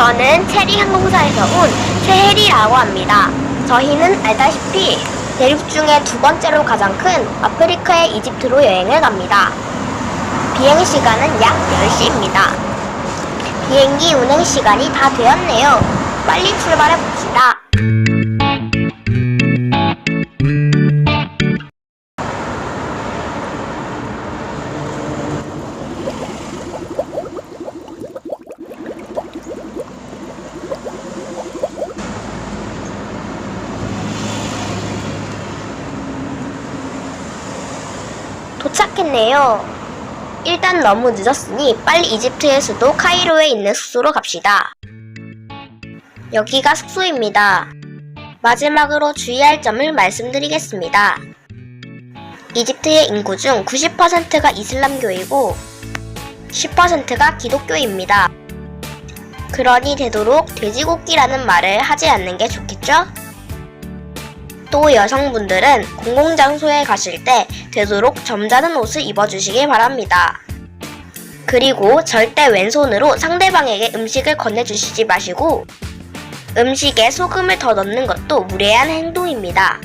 저는 체리 항공사에서 온 최혜리라고 합니다. 저희는 알다시피 대륙 중에 두 번째로 가장 큰 아프리카의 이집트로 여행을 갑니다. 비행 시간은 약 10시입니다. 비행기 운행 시간이 다 되었네요. 빨리 출발해 도착했네요. 일단 너무 늦었으니 빨리 이집트의 수도 카이로에 있는 숙소로 갑시다. 여기가 숙소입니다. 마지막으로 주의할 점을 말씀드리겠습니다. 이집트의 인구 중 90%가 이슬람교이고 10%가 기독교입니다. 그러니 되도록 돼지고기라는 말을 하지 않는 게 좋겠죠? 또 여성분들은 공공장소에 가실 때 되도록 점잖은 옷을 입어주시기 바랍니다. 그리고 절대 왼손으로 상대방에게 음식을 건네주시지 마시고 음식에 소금을 더 넣는 것도 무례한 행동입니다.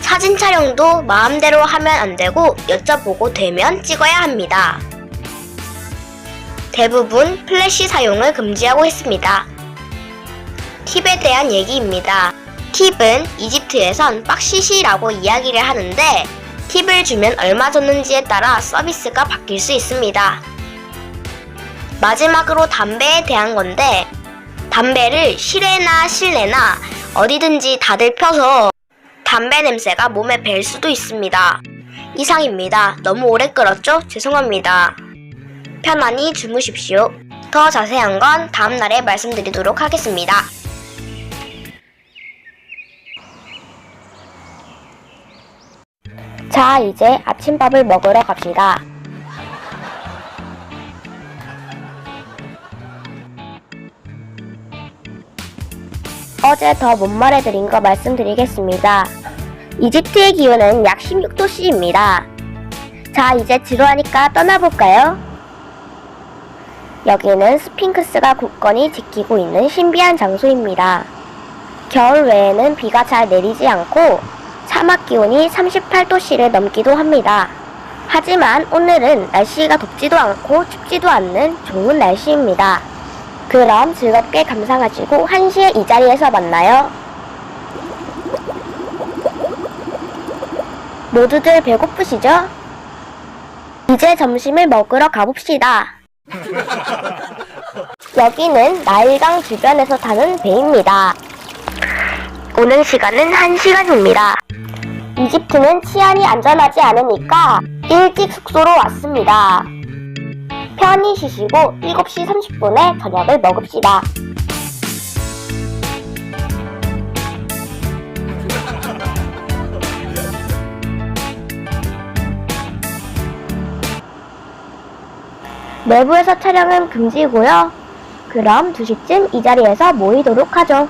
사진 촬영도 마음대로 하면 안 되고 여쭤보고 되면 찍어야 합니다. 대부분 플래시 사용을 금지하고 있습니다. 팁에 대한 얘기입니다. 팁은 이집트에선 빡시시라고 이야기를 하는데 팁을 주면 얼마 줬는지에 따라 서비스가 바뀔 수 있습니다. 마지막으로 담배에 대한 건데 담배를 실외나 실내나 어디든지 다들 펴서 담배 냄새가 몸에 벨 수도 있습니다. 이상입니다. 너무 오래 끌었죠? 죄송합니다. 편안히 주무십시오. 더 자세한 건 다음날에 말씀드리도록 하겠습니다. 자, 이제 아침밥을 먹으러 갑시다. 어제 더 못 말해드린 거 말씀드리겠습니다. 이집트의 기온은 약 16도씨입니다. 자, 이제 지루하니까 떠나볼까요? 여기는 스핑크스가 굳건히 지키고 있는 신비한 장소입니다. 겨울 외에는 비가 잘 내리지 않고 사막 기온이 38도씨를 넘기도 합니다. 하지만 오늘은 날씨가 덥지도 않고 춥지도 않는 좋은 날씨입니다. 그럼 즐겁게 감상하시고 1시에 이 자리에서 만나요. 모두들 배고프시죠? 이제 점심을 먹으러 가봅시다. 여기는 나일강 주변에서 타는 배입니다. 오는 시간은 1시간입니다. 이집트는 치안이 안전하지 않으니까 일찍 숙소로 왔습니다. 편히 쉬시고 7시 30분에 저녁을 먹읍시다. 내부에서 촬영은 금지고요. 그럼 2시쯤 이 자리에서 모이도록 하죠.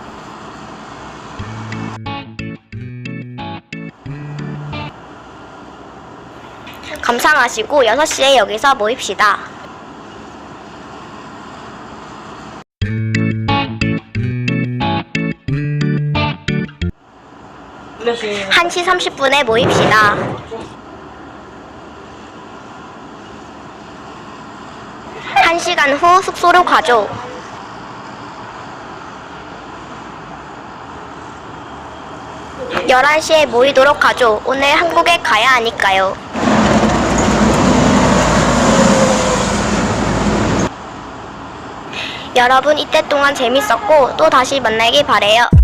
감상하시고 6시에 여기서 모입시다. 플래시 1시 30분에 모입시다. 한시간후 숙소로 가죠. 열한 시에 모이도록 하죠. 오늘 한국에 가야 하니까요. 여러분 이때 동안 재밌었고 또 다시 만나길 바래요.